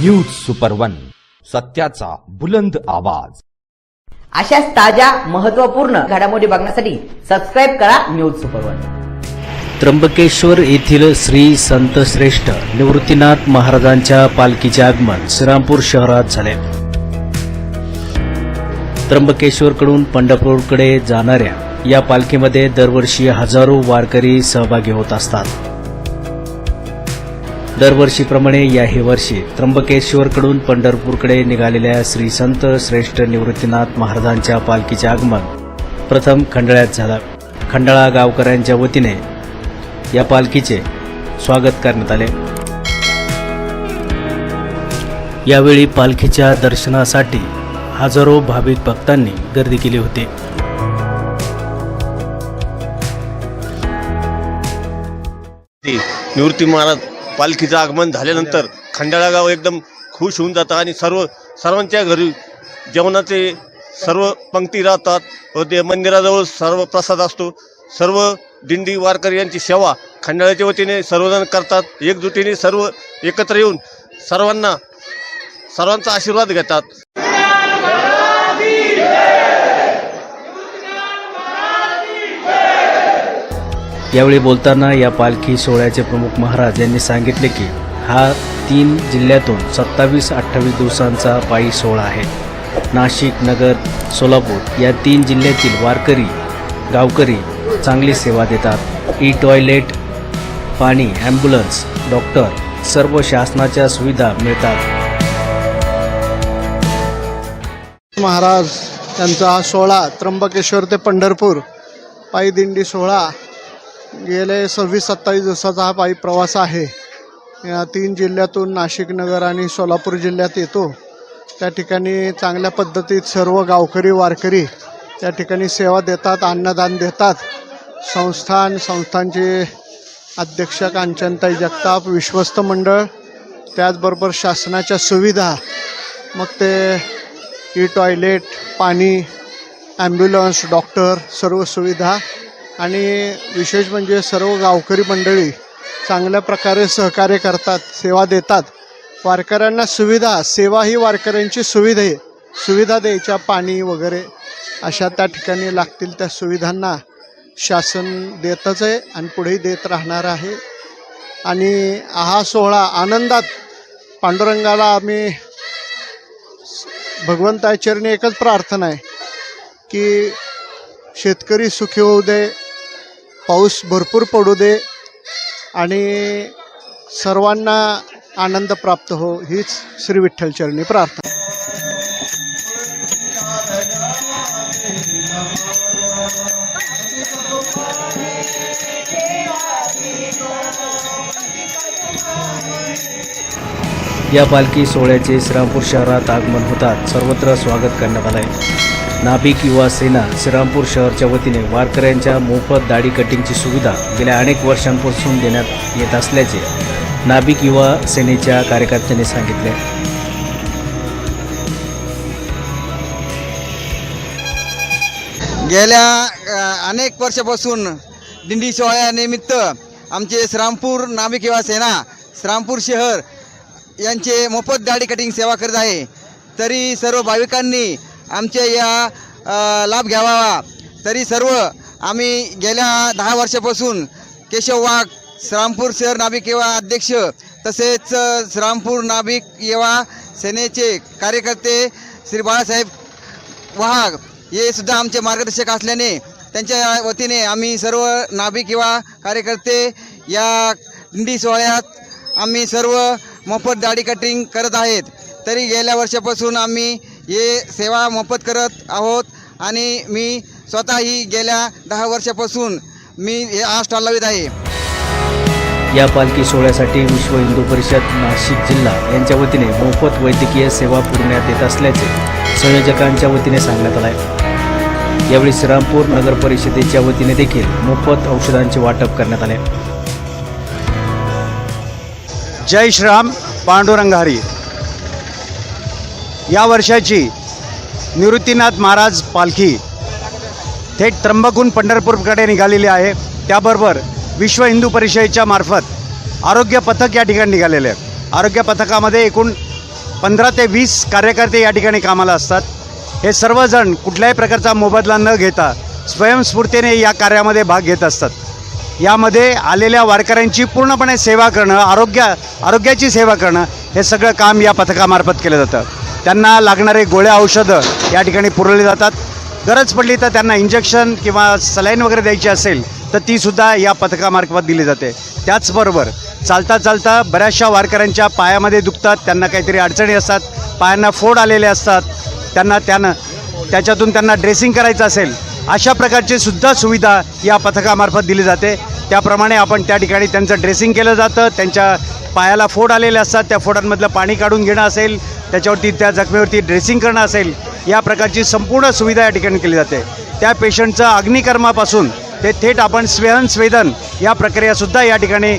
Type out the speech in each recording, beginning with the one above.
News super one सत्याचा बुलंद आवाज. अशाच ताज्या महत्त्वपूर्ण घडामोडी बघण्यासाठी सबस्क्राईब करा न्यूज सुपर वन त्र्यंबकेश्वर येथील श्री संत श्रेष्ठ निवृत्तीनाथ महाराजांच्या पालखीचे आगमन श्रीरामपूर शहरात झाले. त्र्यंबकेश्वरकडून पंढरपूरकडे जाणाऱ्या या पालखीमध्ये दरवर्षी हजारो वारकरी सहभागी होत असतात. दरवर्षीप्रमाणे याही वर्षी त्र्यंबकेश्वरकडून पंढरपूरकडे निघालेल्या श्री संत श्रेष्ठ निवृत्तीनाथ महाराजांच्या पालखीचे आगमन प्रथम खंडाळ्यात झालं. खंडाळा गावकऱ्यांच्या वतीने या पालखीचे स्वागत करण्यात आले. यावेळी पालखीच्या दर्शनासाठी हजारो भाविक भक्तांनी गर्दी केली होती. निवृत्ती महाराज पालखीचं आगमन झाल्यानंतर खंडाळा गाव एकदम खुश होऊन जातं आणि सर्व सर्वांच्या घरी जेवणाचे सर्व पंक्ती राहतात. व ते मंदिराजवळ सर्व प्रसाद असतो. सर्व दिंडी वारकरी यांची सेवा खंडाळ्याच्या वतीने सर्वजण करतात. एकजुटीने सर्व एकत्र येऊन सर्वांना सर्वांचा आशीर्वाद घेतात. यावेळी बोलताना या पालखी सोहळ्याचे प्रमुख महाराज यांनी सांगितले की हा तीन जिल्ह्यातून सत्तावीस अठ्ठावीस दिवसांचा पायी सोहळा आहे. नाशिक नगर सोलापूर या तीन जिल्ह्यातील वारकरी गावकरी चांगली सेवा देतात. ई टॉयलेट पाणी ॲम्ब्युलन्स डॉक्टर सर्व शासनाच्या सुविधा मिळतात. महाराज त्यांचा सोहळा त्र्यंबकेश्वर ते पंढरपूर पायी दिंडी सोहळा गेले सव्वीस सत्तावीस दिवसाचा हा पायी प्रवास आहे. या तीन जिल्ह्यातून नाशिक नगर आणि सोलापूर जिल्ह्यात येतो. त्या ठिकाणी चांगल्या पद्धतीत सर्व गावकरी वारकरी त्या ठिकाणी सेवा देतात अन्नदान देतात. संस्थान संस्थांचे अध्यक्ष कांचनताई जगताप विश्वस्त मंडळ त्याचबरोबर शासनाच्या सुविधा मग ते ई टॉयलेट पाणी ॲम्ब्युलन्स डॉक्टर सर्व सुविधा आणि विशेष म्हणजे सर्व गावकरी मंडळी चांगल्या प्रकारे सहकार्य करतात सेवा देतात. वारकऱ्यांना सुविधा सेवा ही वारकऱ्यांची सुविधा आहे. सुविधा द्यायच्या पाणी वगैरे अशा त्या ठिकाणी लागतील त्या सुविधांना शासन देतच आहे आणि पुढेही देत राहणार आहे. आणि हा सोहळा आनंदात पांडुरंगाला आम्ही भगवंताचरणी एकच प्रार्थना आहे की शेतकरी सुखी होऊ दे पाऊस भरपूर पडू दे आणि सर्वांना आनंद प्राप्त हो हीच श्री विठ्ठलचरणी प्रार्थना. या पालखी सोहळ्याचे श्रीरामपूर शहरात आगमन होतात. सर्वत्र स्वागत करण्यात आलं आहे नाभिक युवा सेना श्रीरामपूर शहरच्या वतीने वारकऱ्यांच्या मोफत दाढी कटिंगची सुविधा गेल्या अनेक वर्षांपासून देण्यात येत असल्याचे नाभिक युवा सेनेच्या कार्यकर्त्यांनी सांगितले. गेल्या अनेक वर्षापासून दिंडी सोहळ्यानिमित्त आमचे श्रामपूर नाभिक युवा सेना श्रामपूर शहर यांचे मोफत दाढी कटिंग सेवा करत आहे. तरी सर्व भाविकांनी आमच्या या लाभ घ्यावा. तरी सर्व आम्ही गेल्या दहा वर्षापासून केशव वाघ श्रामपूर शहर नाभिक येवा अध्यक्ष तसेच श्रामपूर नाभिक येवा सेनेचे कार्यकर्ते श्री बाळासाहेब वाघ हे सुद्धा आमचे मार्गदर्शक असल्याने त्यांच्या वतीने आम्ही सर्व नाभिक किंवा कार्यकर्ते या दिंडी सोहळ्यात आम्ही सर्व मोफत दाढी कटिंग करत आहेत. तरी गेल्या वर्षापासून आम्ही हे सेवा मोफत करत आहोत आणि मी स्वतःही गेल्या दहा वर्षापासून मी हे स्टॉल लावित आहे. या पालखी सोहळ्यासाठी विश्व हिंदू परिषद नाशिक जिल्हा यांच्या वतीने मोफत वैद्यकीय सेवा पुरवण्यात येत असल्याचे संयोजकांच्या वतीने सांगण्यात आलं आहे यावेळी श्रीरामपूर नगर परिषदेच्या वतीने देखील मोफत औषधांचे वाटप करण्यात आले. जय श्रीराम पांडुरंग हरी. या वर्षाची निवृत्तीनाथ महाराज पालखी थेट त्र्यंबकहून पंढरपूरकडे निघालेली आहे. त्याबरोबर विश्व हिंदू परिषदेच्या मार्फत आरोग्य पथक या ठिकाणी निघालेले आहे. आरोग्य पथकामध्ये एकूण पंधरा ते वीस कार्यकर्ते या ठिकाणी कामाला असतात. हे सर्वजण कुठल्याही प्रकारचा मोबदला न घेता स्वयंस्फूर्तीने या कार्यामध्ये भाग घेत असतात. यामध्ये आलेल्या वारकऱ्यांची पूर्णपणे सेवा करणं आरोग्य आरोग्याची सेवा करणं हे सगळं काम या पथकामार्फत केलं जातं. त्यांना लागणारे गोळ्या औषधं या ठिकाणी पुरवली जातात. गरज पडली तर त्यांना इंजेक्शन किंवा सलाईन वगैरे द्यायची असेल तर तीसुद्धा या पथकामार्फत दिली जाते. त्याचबरोबर चालता चालता बऱ्याचशा वारकऱ्यांच्या पायामध्ये दुखतात त्यांना काहीतरी अडचणी असतात पायांना फोड आलेले असतात त्यांना त्यानं त्याच्यातून त्यांना ड्रेसिंग करायचं असेल अशा प्रकारची सुद्धा सुविधा या पथकामार्फत दिली जाते. त्याप्रमाणे आपण त्या ठिकाणी त्यांचं ड्रेसिंग केलं जातं त्यांच्या पायाला फोड आलेले असतात त्या फोडांमधलं पाणी काढून घेणं असेल त्याच्यावरती त्या जखमेवरती ड्रेसिंग करणं असेल या प्रकारची संपूर्ण सुविधा या ठिकाणी केली जाते. त्या पेशंटचं अग्निकर्मापासून ते थेट आपण स्वेहन स्वेदन या प्रक्रियासुद्धा या ठिकाणी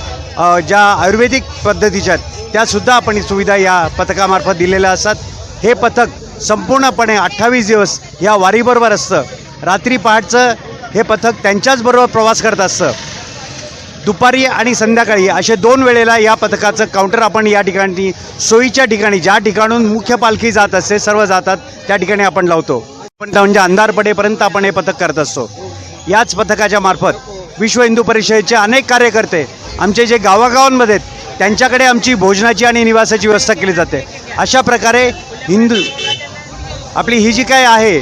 ज्या आयुर्वेदिक पद्धतीच्या आहेत त्यासुद्धा आपण ही सुविधा या पथकामार्फत दिलेल्या असतात. हे पथक संपूर्णपणे अठ्ठावीस दिवस या वारीबरोबर असतं. रात्री पहाटचं हे पथक त्यांच्याचबरोबर प्रवास करत असतं. दुपारी आणि संध्याकाळी असे दोन वेळेला या पथकाचं काउंटर आपण या ठिकाणी सोयीच्या ठिकाणी ज्या ठिकाणून मुख्य पालखी जात असते सर्व जातात त्या ठिकाणी आपण लावतो. पण म्हणजे अंधार पडेपर्यंत आपण हे पथक करत असतो. याच पथकाच्या मार्फत विश्व हिंदू परिषदेचे अनेक कार्यकर्ते आमचे जे गावागावांमध्ये आहेत त्यांच्याकडे आमची भोजनाची आणि निवासाची व्यवस्था केली जाते. अशा प्रकारे हिंदू आपली ही जी काय आहे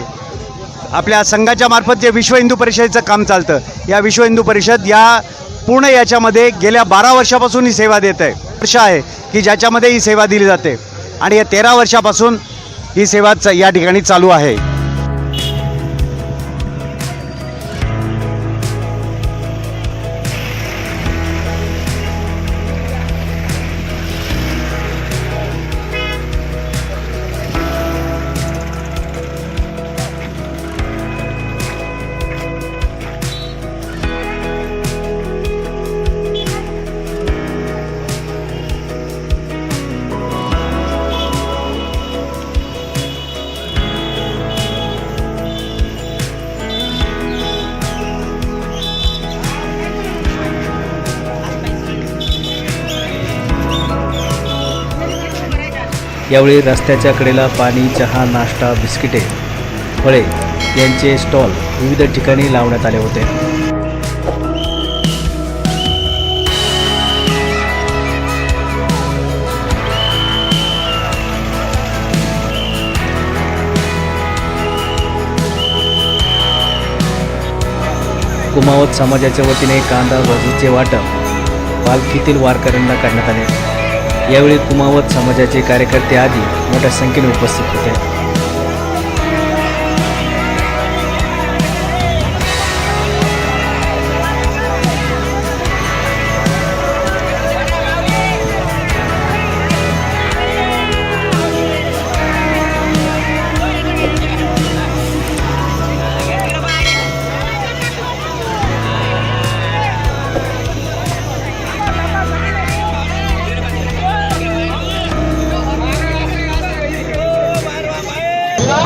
आपल्या संघाच्या मार्फत जे विश्व हिंदू परिषदेचं काम चालतं या विश्व हिंदू परिषद या पूर्ण याच्यामध्ये गेल्या बारा वर्षापासून ही सेवा देत आहे. वर्ष आहे की ज्याच्यामध्ये ही सेवा दिली जाते. आणि या तेरा वर्षापासून ही सेवा या ठिकाणी चालू आहे. यावेळी रस्त्याच्या कडेला पाणी चहा नाश्ता बिस्किटे फळे यांचे स्टॉल विविध ठिकाणी लावण्यात आले होते. कुमावत समाजाच्या वतीने कांदा भजीचे वाटप पालखीतील वारकऱ्यांना करण्यात आले. यावेळी कुमावत समाजाचे कार्यकर्ते आदी मोठ्या संख्येने उपस्थित होते.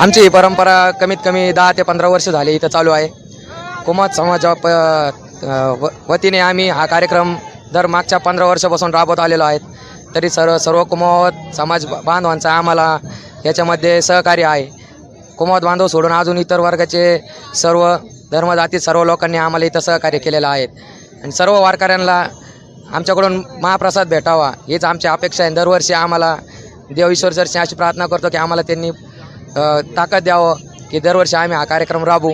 आमची ही परंपरा कमीत कमी दहा ते पंधरा वर्ष झाली इथं चालू आहे. कुमात समाजा प व- वतीने आम्ही हा कार्यक्रम दर मागच्या पंधरा वर्षापासून राबवत आलेलो आहेत तरी सर्व सर्व कुमावत समाज बांधवांचा आम्हाला याच्यामध्ये सहकार्य आहे. कुमावत बांधव सोडून अजून इतर वर्गाचे सर्व धर्मजातीत सर्व लोकांनी आम्हाला इथं सहकार्य केलेलं आहे. आणि सर्व वारकऱ्यांना आमच्याकडून महाप्रसाद भेटावा हीच आमची अपेक्षा आहे. दरवर्षी आम्हाला देव ईश्वर अशी प्रार्थना करतो की आम्हाला त्यांनी ताकद द्यावं की दरवर्षी आम्ही हा कार्यक्रम राबवू.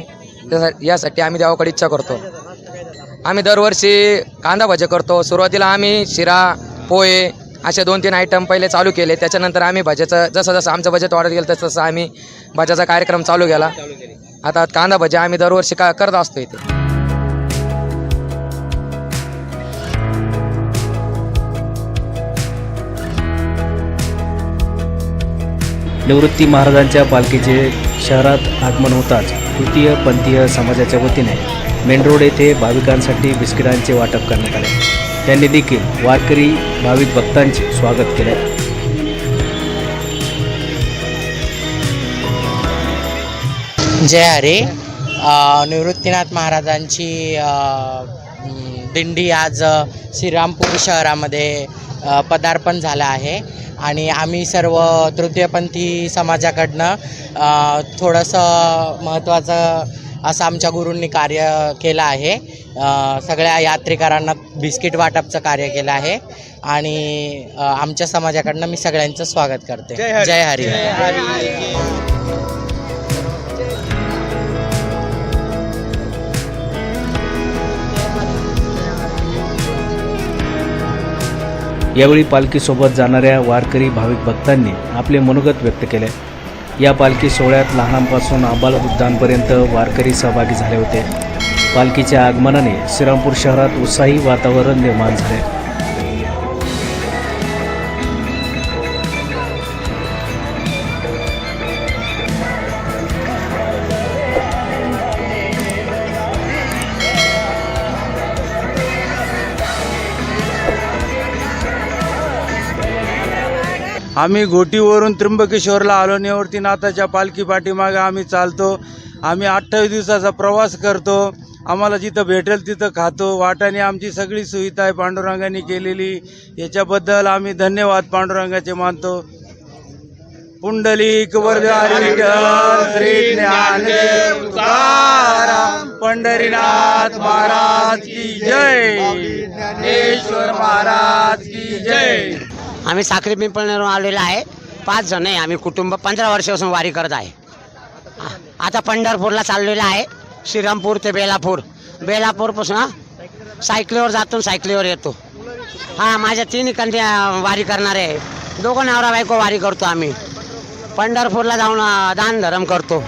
त्यासा- यासाठी आम्ही देवाकडे इच्छा करतो. आम्ही दरवर्षी कांदा भजे करतो. सुरुवातीला आम्ही शिरा पोहे असे दोन तीन आयटम पहिले चालू केले. त्याच्यानंतर आम्ही भज्याचं जसं जसं आमचं बजेट वाढत गेलं तसं तसं आम्ही भज्याचा कार्यक्रम चालू केला. आता कांदा भजे आम्ही दरवर्षी का करत असतो इथे. निवृत्ती महाराजांच्या पालखीचे शहरात आगमन होताच तृतीय पंथीय समाजाच्या वतीने मेन रोड येथे भाविकांसाठी बिस्किटांचे वाटप करण्यात आले. त्यांनी देखील वारकरी भाविक भक्तांचे स्वागत केले. जय हरे. निवृत्तीनाथ महाराजांची दिंडी आज श्रीरामपूर शहरामध्ये पदार्पण झालं आहे. आणि आम्ही सर्व तृतीयपंथी समाजाकडनं थोडंसं महत्त्वाचं असं आमच्या गुरूंनी कार्य केलं आहे. सगळ्या यात्रेकरांना बिस्किट वाटपचं कार्य केलं आहे. आणि आमच्या समाजाकडनं मी सगळ्यांचं स्वागत करते. जय हरी. यावेळी पालखीसोबत जाणाऱ्या वारकरी भाविक भक्तांनी आपले मनोगत व्यक्त केले. या पालखी सोहळ्यात लहानांपासून आबालवृद्धांपर्यंत वारकरी सहभागी झाले होते. पालखीच्या आगमनाने श्रीरामपूर शहरात उत्साही वातावरण निर्माण झाले. आम्ही घोटीवरून त्र्यंबकेश्वरला आलो निवृत्तीनाथाच्या पालखी पाठीमागे आम्ही चालतो. आम्ही अठ्ठावीस दिवसाचा प्रवास करतो. आम्हाला जिथं भेटेल तिथं खातो. वाटाने आमची सगळी सुविधा आहे पांडुरंगाने केलेली. याच्याबद्दल आम्ही धन्यवाद पांडुरंगाचे मानतो. पुंडलिक श्री ज्ञानदेव पंढरीनाथ महाराज की जय. ज्ञानेश्वर महाराज की जय. आम्ही साखरी पिंपळनेरून आलेलो आहे. पाच जण आहे आम्ही कुटुंब. पंधरा वर्षापासून वारी करत आहे. आता पंढरपूरला चाललेलं आहे. श्रीरामपूर ते बेलापूर. बेलापूरपासून सायकलीवर जातो सायकलीवर येतो. हां माझ्या तीन कंद्या वारी करणारे आहे. दोघं नवरा बायको वारी करतो आम्ही. पंढरपूरला जाऊन दान धर्म करतो.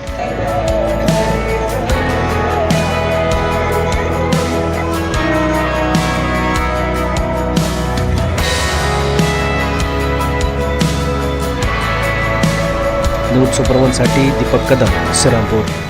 न्यूज सुपरवनसाठी दीपक कदम श्रीरामपूर.